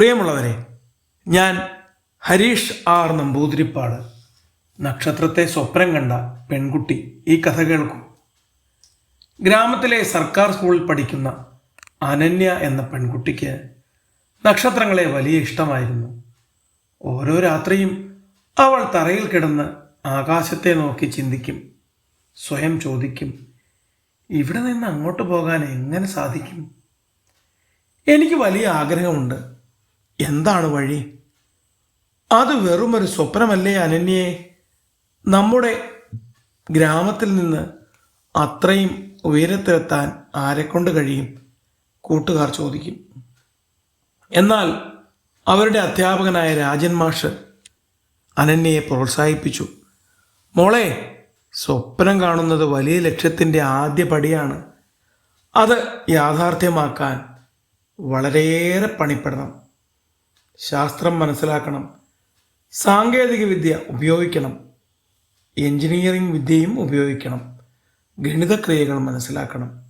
പ്രിയമുള്ളവരെ ഞാൻ ഹരീഷ് ആർ നമ്പൂതിരിപ്പാട്. നക്ഷത്രത്തെ സ്വപ്നം കണ്ട പെൺകുട്ടി ഈ കഥ കേൾക്കൂ. ഗ്രാമത്തിലെ സർക്കാർ സ്കൂളിൽ പഠിക്കുന്ന അനന്യ എന്ന പെൺകുട്ടിക്ക് നക്ഷത്രങ്ങളെ വലിയ ഇഷ്ടമായിരുന്നു. ഓരോ രാത്രിയും അവൾ തറയിൽ കിടന്ന് ആകാശത്തെ നോക്കി ചിന്തിക്കും സ്വയം ചോദിക്കും ഇവിടെ നിന്ന് അങ്ങോട്ട് പോകാൻ എങ്ങനെ സാധിക്കും? എനിക്ക് വലിയ ആഗ്രഹമുണ്ട്. എന്താണ് വഴി? അത് വെറുമൊരു സ്വപ്നമല്ലേ അനന്യയെ നമ്മുടെ ഗ്രാമത്തിൽ നിന്ന് അത്രയും ഉയരത്തിലെത്താൻ ആരെക്കൊണ്ട് കഴിയും? കൂട്ടുകാർ ചോദിക്കും. എന്നാൽ അവരുടെ അധ്യാപകനായ രാജൻ മാഷ് അനന്യയെ പ്രോത്സാഹിപ്പിച്ചു. മോളെ സ്വപ്നം കാണുന്നത് വലിയ ലക്ഷ്യത്തിന്റെ ആദ്യ പടിയാണ്. അത് യാഥാർത്ഥ്യമാക്കാൻ വളരെയേറെ പണിപ്പെടണം. ശാസ്ത്രം മനസ്സിലാക്കണം. സാങ്കേതിക വിദ്യ ഉപയോഗിക്കണം. എഞ്ചിനീയറിംഗ് വിദ്യയും ഉപയോഗിക്കണം. ഗണിതക്രിയകൾ മനസ്സിലാക്കണം.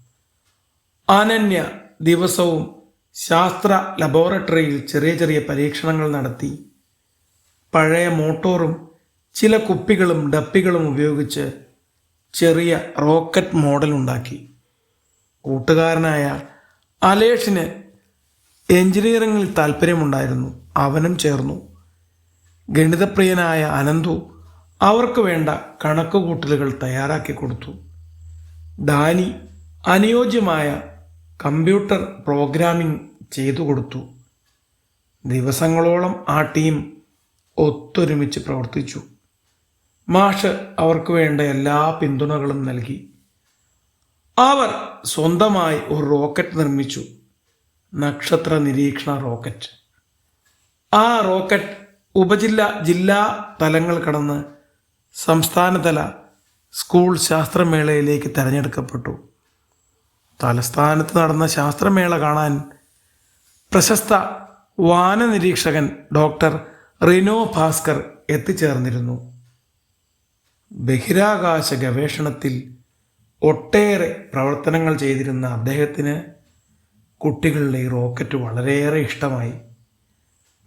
അനന്യ ദിവസവും ശാസ്ത്ര ലബോറട്ടറിയിൽ ചെറിയ ചെറിയ പരീക്ഷണങ്ങൾ നടത്തി. പഴയ മോട്ടോറും ചില കുപ്പികളും ഡപ്പികളും ഉപയോഗിച്ച് ചെറിയ റോക്കറ്റ് മോഡൽ ഉണ്ടാക്കി. കൂട്ടുകാരനായ അലേഷിന് എഞ്ചിനീയറിങ്ങിൽ താല്പര്യമുണ്ടായിരുന്നു അവനും ചേർന്നു. ഗണിതപ്രിയനായ അനന്തു അവർക്ക് വേണ്ട കണക്കുകൂട്ടലുകൾ തയ്യാറാക്കി കൊടുത്തു. ഡാനി അനുയോജ്യമായ കമ്പ്യൂട്ടർ പ്രോഗ്രാമിംഗ് ചെയ്തു കൊടുത്തു. ദിവസങ്ങളോളം ആ ടീം ഒത്തൊരുമിച്ച് പ്രവർത്തിച്ചു. മാഷ് അവർക്ക് വേണ്ട എല്ലാ പിന്തുണകളും നൽകി. അവർ സ്വന്തമായി ഒരു റോക്കറ്റ് നിർമ്മിച്ചു. നക്ഷത്ര നിരീക്ഷണ റോക്കറ്റ്. ആ റോക്കറ്റ് ഉപജില്ല ജില്ലാ തലങ്ങൾ കടന്ന് സംസ്ഥാനതല സ്കൂൾ ശാസ്ത്രമേളയിലേക്ക് തിരഞ്ഞെടുക്കപ്പെട്ടു. തലസ്ഥാനത്ത് നടന്ന ശാസ്ത്രമേള കാണാൻ പ്രശസ്ത വാനനിരീക്ഷകൻ ഡോക്ടർ റിനോ ഭാസ്കർ എത്തിച്ചേർന്നിരുന്നു. ബഹിരാകാശ ഗവേഷണത്തിൽ ഒട്ടേറെ പ്രവർത്തനങ്ങൾ ചെയ്തിരുന്ന അദ്ദേഹത്തിന് കുട്ടികളുടെ ഈ റോക്കറ്റ് വളരെയേറെ ഇഷ്ടമായി.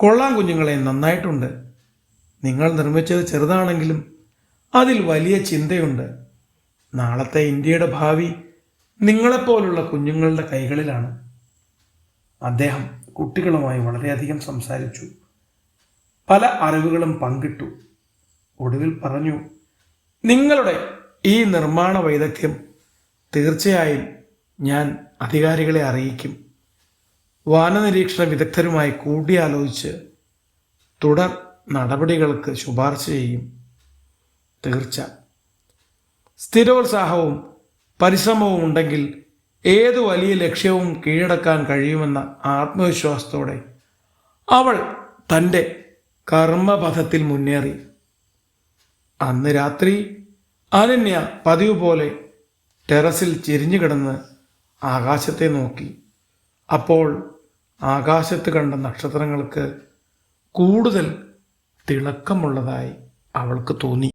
കൊള്ളാം കുഞ്ഞുങ്ങളെ നന്നായിട്ടുണ്ട്. നിങ്ങൾ നിർമ്മിച്ചത് ചെറുതാണെങ്കിലും അതിൽ വലിയ ചിന്തയുണ്ട്. നാളത്തെ ഇന്ത്യയുടെ ഭാവി നിങ്ങളെപ്പോലുള്ള കുഞ്ഞുങ്ങളുടെ കൈകളിലാണ്. അദ്ദേഹം കുട്ടികളുമായി വളരെയധികം സംസാരിച്ചു. പല അറിവുകളും പങ്കിട്ടു. ഒടുവിൽ പറഞ്ഞു നിങ്ങളുടെ ഈ നിർമ്മാണ വൈദഗ്ധ്യം തീർച്ചയായും ഞാൻ അധികാരികളെ അറിയിക്കും. വാനനിരീക്ഷണ വിദഗ്ധരുമായി കൂടിയാലോചിച്ച് തുടർ നടപടികൾക്ക് ശുപാർശ ചെയ്യും. തീർച്ച. സ്ഥിരോത്സാഹവും പരിശ്രമവും ഉണ്ടെങ്കിൽ ഏതു വലിയ ലക്ഷ്യവും കീഴടക്കാൻ കഴിയുമെന്ന ആത്മവിശ്വാസത്തോടെ അവൾ തന്റെ കർമ്മപഥത്തിൽ മുന്നേറി. അന്ന് രാത്രി അനന്യ പതിവ് പോലെ ടെറസിൽ ചിരിഞ്ഞു കിടന്ന് ആകാശത്തെ നോക്കി. അപ്പോൾ ആകാശത്ത് കണ്ട നക്ഷത്രങ്ങൾക്ക് കൂടുതൽ തിളക്കമുള്ളതായി അവൾക്ക് തോന്നി.